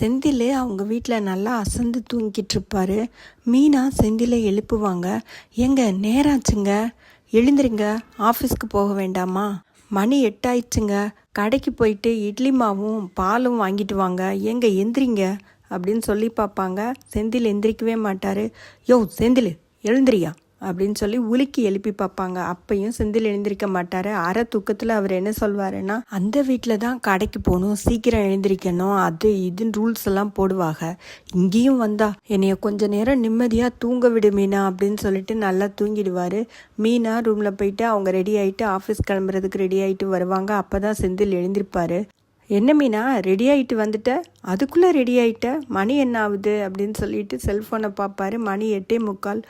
செந்தில் அவங்க வீட்டில் நல்லா அசந்து தூங்கிட்டு இருப்பார் மீனா செந்திலை எழுப்புவாங்க. எங்க நேராச்சுங்க. எழுந்துருங்க. ஆஃபீஸ்க்கு போக வேண்டாமா? மணி எட்டாயிடுச்சுங்க. கடைக்கு போயிட்டு இட்லி மாவும் பாலும் வாங்கிட்டு வாங்க. எங்க எந்திரிங்க. அப்படின்னு சொல்லி பார்ப்பாங்க. செந்தில் எந்திரிக்கவே மாட்டார். யோ செந்தில் எழுந்திரியா? அப்படின்னு சொல்லி உலுக்கி எழுப்பி பார்ப்பாங்க. அப்பையும் செந்தில் எழுந்திருக்க மாட்டாரு. அரை தூக்கத்தில் அவர் என்ன சொல்வாருன்னா அந்த வீட்டில் தான் கடைக்கு போகணும் சீக்கிரம் எழுந்திருக்கணும். அது இதுன்னு ரூல்ஸ் எல்லாம் போடுவாங்க இங்கேயும் வந்தா என்னைய கொஞ்ச நேரம் நிம்மதியாக தூங்க விடு மீனா அப்படின்னு சொல்லிட்டு நல்லா தூங்கிடுவாரு. மீனா ரூமில் போயிட்டு அவங்க ரெடி ஆகிட்டு ஆஃபீஸ் கிளம்புறதுக்கு ரெடி ஆகிட்டு வருவாங்க. அப்போ தான் செந்தில் எழுந்திருப்பாரு. என்ன மீனா ரெடி ஆகிட்டு வந்துட்ட? அதுக்குள்ளே ரெடி ஆகிட்ட மணி என்ன ஆகுது அப்படின்னு சொல்லிட்டு செல்ஃபோனை பார்ப்பாரு மணி எட்டே முக்கால்.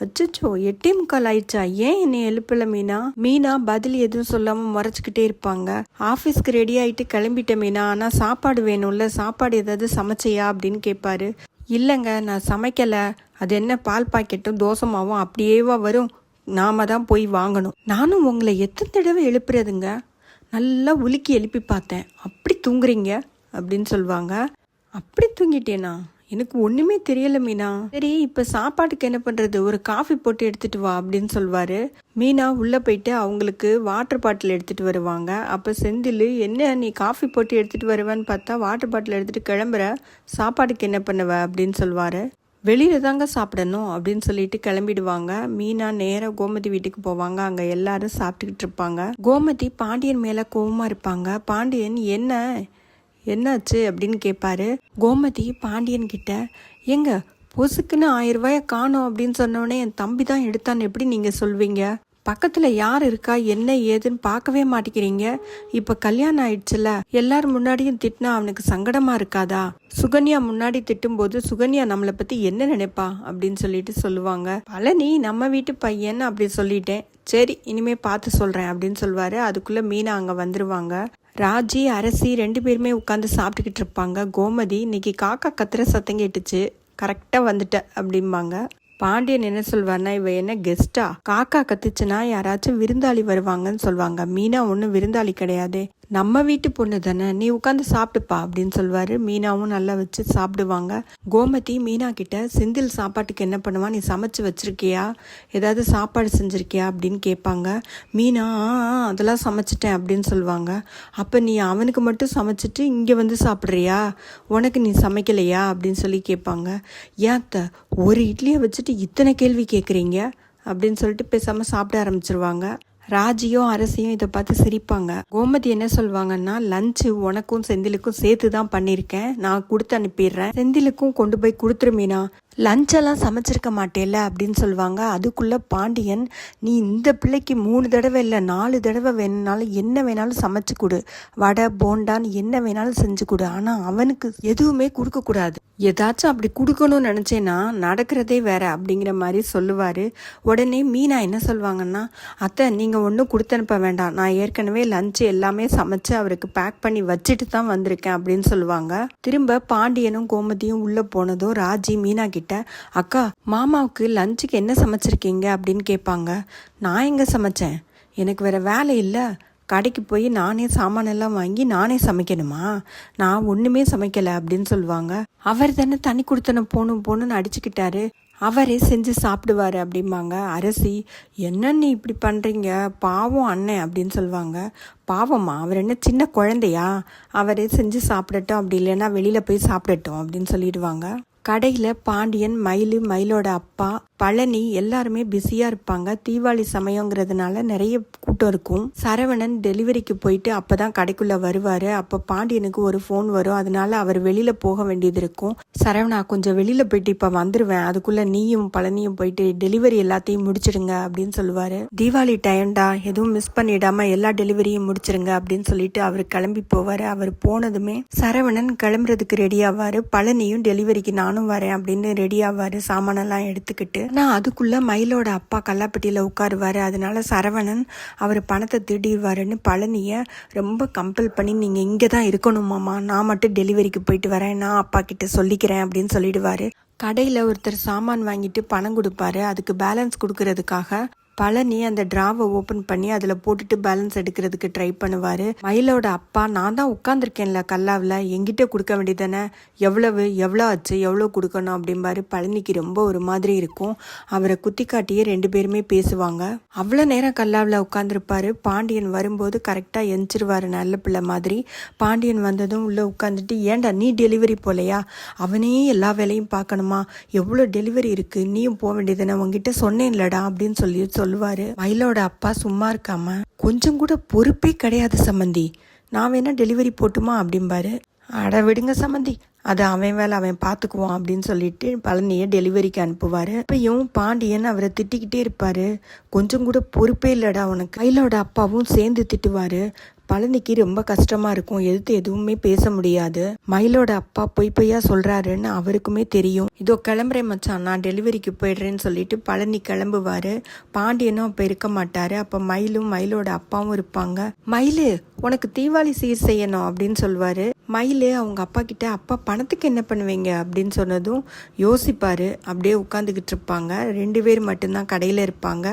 அச்சச்சோ எட்டே முக்கால் ஆயிடுச்சா? ஏன் என்னை எழுப்பல மீனா? மீனா பதில் எதுவும் சொல்லாம முறைச்சிக்கிட்டே இருப்பாங்க. ஆஃபீஸ்க்கு ரெடி ஆகிட்டு கிளம்பிட்ட மீனா. ஆனால் சாப்பாடு வேணும்ல? சாப்பாடு ஏதாவது சமைச்சியா? அப்படின்னு கேட்பாரு இல்லைங்க நான் சமைக்கலை. அது என்ன பால் பாக்கெட்டும் தோசமாவும் அப்படியேவா வரும். நாம தான் போய் வாங்கணும். நானும் உங்களை எத்தனை தடவை எழுப்புறதுங்க? நல்லா உலுக்கி எழுப்பி பார்த்தேன். அப்படி தூங்குறீங்க? அப்படின்னு சொல்லுவாங்க. அப்படி தூங்கிட்டேனா? எனக்கு ஒன்றுமே தெரியல மீனா. சரி இப்போ சாப்பாட்டுக்கு என்ன பண்ணுறது ஒரு காஃபி போட்டு எடுத்துகிட்டு வா அப்படின்னு சொல்லுவார். மீனா உள்ளே போயிட்டு அவங்களுக்கு வாட்டர் பாட்டில் எடுத்துகிட்டு வருவாங்க. அப்போ செந்தில் என்ன நீ காஃபி போட்டு எடுத்துகிட்டு வருவேன்னு பார்த்தா வாட்டர் பாட்டில் எடுத்துகிட்டு கிளம்புற. சாப்பாட்டுக்கு என்ன பண்ணுவ? அப்படின்னு சொல்லுவார். வெளியில தாங்க சாப்பிடணும் அப்படின்னு சொல்லிட்டு கிளம்பிடுவாங்க. மீனா நேராக கோமதி வீட்டுக்கு போவாங்க. அங்கே எல்லாரும் சாப்பிட்டுக்கிட்டு இருப்பாங்க. கோமதி பாண்டியன் மேலே கோபமாக இருப்பாங்க. பாண்டியன் என்ன? என்னாச்சு? அப்படின்னு கேட்பாரு கோமதி பாண்டியன் கிட்ட எங்க பொசுக்குன்னு ஆயிரம் ரூபாய காணோம் அப்படின்னு சொன்னோடனே என் தம்பி தான் எடுத்தான்னு எப்படி நீங்கள் சொல்வீங்க? பக்கத்தில் யார் இருக்கா என்ன ஏதுன்னு பார்க்கவே மாட்டேங்கிறீங்க. இப்போ கல்யாணம் ஆயிடுச்சுல எல்லார் முன்னாடியும் திட்டினா அவனுக்கு சங்கடமாக இருக்காதா? சுகன்யா முன்னாடி திட்டும்போது சுகன்யா நம்மளை பற்றி என்ன நினைப்பா? அப்படின்னு சொல்லிட்டு சொல்லுவாங்க. பழனி நம்ம வீட்டு பையன் அப்படி சொல்லிட்டேன். சரி இனிமே பார்த்து சொல்கிறேன் அப்படின்னு சொல்லுவார் அதுக்குள்ளே மீனா அங்கே வந்துருவாங்க. ராஜி அரசி ரெண்டு பேருமே உட்காந்து சாப்பிட்டுக்கிட்டு இருப்பாங்க. கோமதி இன்னைக்கு காக்கா கத்துற சத்தம் கேட்டுச்சு. கரெக்டாக வந்துட்ட அப்படிம்பாங்க. பாண்டியன் என்ன சொல்வார்னா இவ என்ன கெஸ்டா காக்கா கத்துச்சுன்னா யாராச்சும் விருந்தாளி வருவாங்கன்னு சொல்லுவாங்க மீனா ஒன்றும் விருந்தாளி கிடையாது. நம்ம வீட்டு பொண்ணு தானே நீ உட்காந்து சாப்பிட்டுப்பா அப்படின்னு சொல்லுவார் மீனாவும் நல்லா வச்சு சாப்பிடுவாங்க. கோமதி மீனா கிட்ட சிந்தில் சாப்பாட்டுக்கு என்ன பண்ணுவா? நீ சமைச்சு வச்சிருக்கியா? ஏதாவது சாப்பாடு செஞ்சுருக்கியா? அப்படின்னு கேட்பாங்க. மீனா அதெல்லாம் சமைச்சிட்டேன் அப்படின்னு சொல்லுவாங்க அப்போ நீ அவனுக்கு மட்டும் சமைச்சிட்டு இங்கே வந்து சாப்பிட்றியா? உனக்கு நீ சமைக்கலையா? அப்படின்னு சொல்லி கேட்பாங்க. ஏத்த ஒரு இட்லியை வச்சுட்டு இத்தனை கேள்வி கேட்குறீங்க? அப்படின்னு சொல்லிட்டு பேசாமல் சாப்பிட ஆரம்பிச்சிருவாங்க. ராஜியும் அரசியும் இதை பார்த்து சிரிப்பாங்க. கோமதி என்ன சொல்லுவாங்கன்னா லஞ்சு உனக்கும் செந்திலுக்கும் சேர்த்து தான் பண்ணியிருக்கேன் நான் கொடுத்து அனுப்பிடுறேன். செந்திலுக்கும் கொண்டு போய் கொடுத்துருமீனா லஞ்செல்லாம் சமைச்சிருக்க மாட்டேல்ல அப்படின்னு சொல்லுவாங்க. அதுக்குள்ளே பாண்டியன் நீ இந்த பிள்ளைக்கு மூணு தடவை இல்லை நாலு தடவை வேணும்னாலும் என்ன வேணாலும் சமைச்சு கொடு. வடை போண்டான்னு என்ன வேணாலும் செஞ்சு கொடு. ஆனால் அவனுக்கு எதுவுமே கொடுக்கக்கூடாது ஏதாச்சும் அப்படி கொடுக்கணும்னு நினச்சேன்னா நடக்கிறதே வேற அப்படிங்கிற மாதிரி சொல்லுவார். உடனே மீனா என்ன சொல்லுவாங்கன்னா அத்தை நீங்கள் ஒன்றும் கொடுத்து அனுப்ப வேண்டாம். நான் ஏற்கனவே லஞ்சு எல்லாமே சமைச்சு அவருக்கு பேக் பண்ணி வச்சுட்டு தான் வந்திருக்கேன் அப்படின்னு சொல்லுவாங்க. திரும்ப பாண்டியனும் கோமதியும் உள்ளே போனதும் ராஜி மீனா கிட்ட அக்கா மாமாவுக்கு லஞ்சுக்கு என்ன சமைச்சிருக்கீங்க? அப்படின்னு கேட்பாங்க. நான் எங்கே சமைச்சேன்? எனக்கு வேற வேலை இல்லை. கடைக்கு போய் நானே சாமானெல்லாம் வாங்கி நானே சமைக்கணுமா? நான் ஒன்றுமே சமைக்கலை அப்படின்னு சொல்லுவாங்க. அவர் தானே தனி கொடுத்தன போகணும் போகணும்னு அடிச்சுக்கிட்டாரு. அவரே செஞ்சு சாப்பிடுவாரு அப்படிம்பாங்க. அரசி என்ன நீ இப்படி பண்ணுறீங்க பாவம் அண்ணன் அப்படின்னு சொல்லுவாங்க. பாவம்மா அவர் என்ன சின்ன குழந்தையா? அவரே செஞ்சு சாப்பிடட்டும். அப்படி இல்லைன்னா வெளியில் போய் சாப்பிடட்டும் அப்படின்னு சொல்லிடுவாங்க. கடையில் பாண்டியன் மயிலு மயிலோட அப்பா பழனி எல்லாருமே பிஸியாக இருப்பாங்க. தீபாவளி சமயங்கிறதுனால நிறைய கூட்டம் இருக்கும். சரவணன் டெலிவரிக்கு போயிட்டு அப்போ தான் கடைக்குள்ளே வருவார். அப்போ பாண்டியனுக்கு ஒரு ஃபோன் வரும். அதனால அவர் வெளியில் போக வேண்டியது இருக்கும். சரவணா கொஞ்சம் வெளியில் போயிட்டு இப்போ வந்துடுவேன் அதுக்குள்ளே நீயும் பழனியும் போயிட்டு டெலிவரி எல்லாத்தையும் முடிச்சிடுங்க அப்படின்னு சொல்லுவார். தீபாவளி டைம்டா எதுவும் மிஸ் பண்ணிடாம எல்லா டெலிவரியும் முடிச்சிருங்க அப்படின்னு சொல்லிட்டு அவர் கிளம்பி போவார். அவர் போனதுமே சரவணன் கிளம்புறதுக்கு ரெடி ஆவார். பழனியும் டெலிவரிக்கு நான் நானும் வரேன் அப்படின்னு ரெடி ஆவார் சாமானெல்லாம் எடுத்துக்கிட்டு நான் அதுக்குள்ளே மயிலோட அப்பா கல்லாப்பட்டியில் உட்காருவார். அதனால சரவணன் அவர் பணத்தை திருடிடுவாருன்னு பழனியை ரொம்ப கம்பல் பண்ணி நீங்கள் இங்கே தான் இருக்கணுமாம்மா நான் மட்டும் டெலிவரிக்கு போயிட்டு வரேன். நான் அப்பா கிட்ட சொல்லிக்கிறேன் அப்படின்னு சொல்லிடுவார். கடையில் ஒருத்தர் சாமான் வாங்கிட்டு பணம் கொடுப்பாரு. அதுக்கு பேலன்ஸ் கொடுக்கறதுக்காக பழனி அந்த டிராவை ஓப்பன் பண்ணி அதில் போட்டுட்டு பேலன்ஸ் எடுக்கிறதுக்கு ட்ரை பண்ணுவார். மயிலோட அப்பா நான் தான் உட்காந்துருக்கேன்ல கல்லாவில் எங்கிட்ட கொடுக்க வேண்டியதானே எவ்வளவு எவ்வளோ ஆச்சு எவ்வளோ கொடுக்கணும் அப்படிம்பாரு. பழனிக்கு ரொம்ப ஒரு மாதிரி இருக்கும். அவரை குத்தி காட்டியே ரெண்டு பேருமே பேசுவாங்க. அவ்வளோ நேரம் கல்லாவில் உட்காந்துருப்பாரு பாண்டியன் வரும்போது கரெக்டாக எந்திரிவாரு நல்ல பிள்ளை மாதிரி. பாண்டியன் வந்ததும் உள்ளே உட்காந்துட்டு ஏன்டா நீ டெலிவரி போலையா? அவனே எல்லா வேலையும் பார்க்கணுமா? எவ்வளோ டெலிவரி இருக்குது நீயும் போக வேண்டியதானே உங்ககிட்ட சொன்னேன்லடா அப்படின்னு சொல்லி சொல்லுவாரு மயிலோட அப்பா சும்மா இருக்காம கொஞ்சம் கூட பொறுப்பே கிடையாது சம்மந்தி நான் வேணா டெலிவரி போட்டுமா? அப்படிம்பாரு. அட விடுங்க சம்மந்தி அது அவன் வேலை அவன் பார்த்துக்குவான் அப்படின்னு சொல்லிட்டு பழனியை டெலிவரிக்கு அனுப்புவார். இப்பயும் பாண்டியன் அவரை திட்டிக்கிட்டே இருப்பார். கொஞ்சம் கூட பொறுப்பே இல்லைடா உனக்கு. கையிலோட அப்பாவும் சேர்ந்து திட்டுவார். பழனிக்கு ரொம்ப கஷ்டமா இருக்கும். எதிர்த்து எதுவுமே பேச முடியாது. மயிலோட அப்பா பொய் பொய்யா சொல்றாருன்னு அவருக்குமே தெரியும். இதோ கிளம்புறேன் மச்சான். நான் டெலிவரிக்கு போயிடுறேன்னு சொல்லிட்டு பழனி கிளம்புவாரு. பாண்டியனும் அப்ப இருக்க மாட்டாரு. அப்ப மயிலும் மயிலோட அப்பாவும் இருப்பாங்க. மயிலு உனக்கு தீபாவளி சீர் செய்யணும் அப்படின்னு சொல்லுவாரு மயிலு அவங்க அப்பா கிட்ட அப்பா பணத்துக்கு என்ன பண்ணுவீங்க? அப்படின்னு சொன்னதும் யோசிப்பாரு. அப்படியே உட்காந்துக்கிட்டு இருப்பாங்க. ரெண்டு பேர் மட்டும்தான் கடையில் இருப்பாங்க.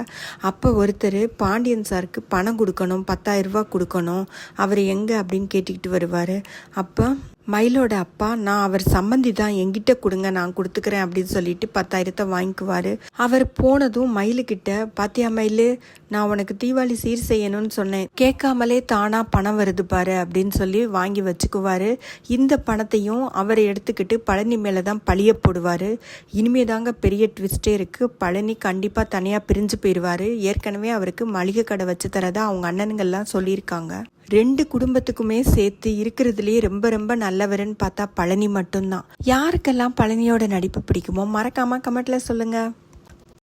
அப்போ ஒருத்தர் பாண்டியன் சாருக்கு பணம் கொடுக்கணும். பத்தாயிரம் ரூபாய் கொடுக்கணும். அவர் எங்கே அப்படின்னு கேட்டுக்கிட்டு வருவார். அப்போ மயிலோட அப்பா நான் அவர் சம்மந்தி தான் என்கிட்ட கொடுங்க நான் கொடுத்துக்கிறேன் அப்படின்னு சொல்லிட்டு பத்தாயிரத்தை வாங்கிக்குவாரு. அவர் போனதும் மயிலுக்கிட்ட பாத்தியா மயிலு நான் உனக்கு தீபாவளி சீர் செய்யணும்னு சொன்னேன். கேட்காமலே தானா பணம் வருது பாரு அப்படின்னு சொல்லி வாங்கி வச்சுக்குவாரு. இந்த பணத்தையும் அவர் எடுத்துக்கிட்டு பழனி மேலே தான் பழிய போடுவார். இனிமே தாங்க பெரிய ட்விஸ்டே இருக்கு. பழனி கண்டிப்பாக தனியாக பிரிஞ்சு போயிடுவாரு. ஏற்கனவே அவருக்கு மளிகை கடை வச்சு தரதா அவங்க அண்ணனுங்கள்லாம் சொல்லியிருக்காங்க. ரெண்டு குடும்பத்துக்குமே சேர்த்து இருக்கிறதுலேயே ரொம்ப ரொம்ப நல்லவருன்னு பார்த்தா பழனி மட்டும்தான். யாருக்கெல்லாம் பழனியோட நடிப்பு பிடிக்குமோ மறக்காம கமெண்ட்ல சொல்லுங்க.